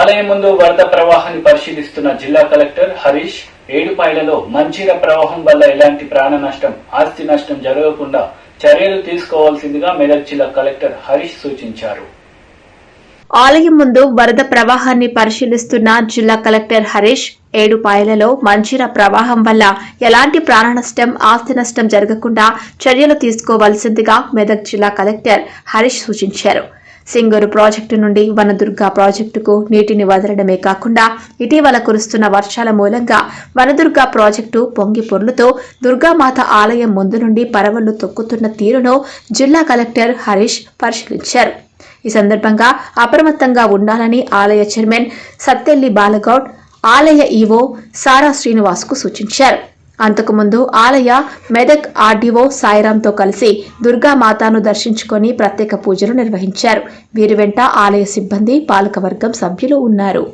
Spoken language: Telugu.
ఆలయం ముందు వరద ప్రవాహాన్ని పరిశీలిస్తున్న జిల్లా కలెక్టర్ హరీష్ ఏడుపాయలలో మంచిర ప్రవాహం వల్ల ఎలాంటి ప్రాణ నష్టం ఆస్తి నష్టం జరగకుండా చర్యలు తీసుకోవాల్సిందిగా మెదక్ జిల్లా కలెక్టర్ హరీష్ సూచించారు. ఆలయం ముందు వరద ప్రవాహాన్ని పరిశీలిస్తున్న జిల్లా కలెక్టర్ హరీష్ ఏడుపాయలలో మంచిర ప్రవాహం వల్ల ఎలాంటి ప్రాణ నష్టం ఆస్తి నష్టం జరగకుండా చర్యలు తీసుకోవాల్సిందిగా మెదక్ జిల్లా కలెక్టర్ హరీష్ సూచించారు. సింగూరు ప్రాజెక్టు నుండి వనదుర్గ ప్రాజెక్టుకు నీటిని వదలడమే కాకుండా ఇటీవల కురుస్తున్న వర్షాల మూలంగా వనదుర్గ ప్రాజెక్టు పొంగి పొర్లుతో దుర్గామాత ఆలయం ముందు నుండి పరవళ్ళు తొక్కుతున్న తీరును జిల్లా కలెక్టర్ హరీష్ పరిశీలించారు. ఈ సందర్భంగా అప్రమత్తంగా ఉండాలని ఆలయ చైర్మన్ సత్తెల్లి బాలగౌడ్ ఆలయ ఈవో సారా శ్రీనివాస్కు సూచించారు. అంతకుముందు ఆలయ మెదక్ ఆర్డీఓ సాయిరాంతో కలిసి దుర్గామాతను దర్శించుకొని ప్రత్యేక పూజలు నిర్వహించారు. వీరి వెంట ఆలయ సిబ్బంది పాలకవర్గం సభ్యులు ఉన్నారు.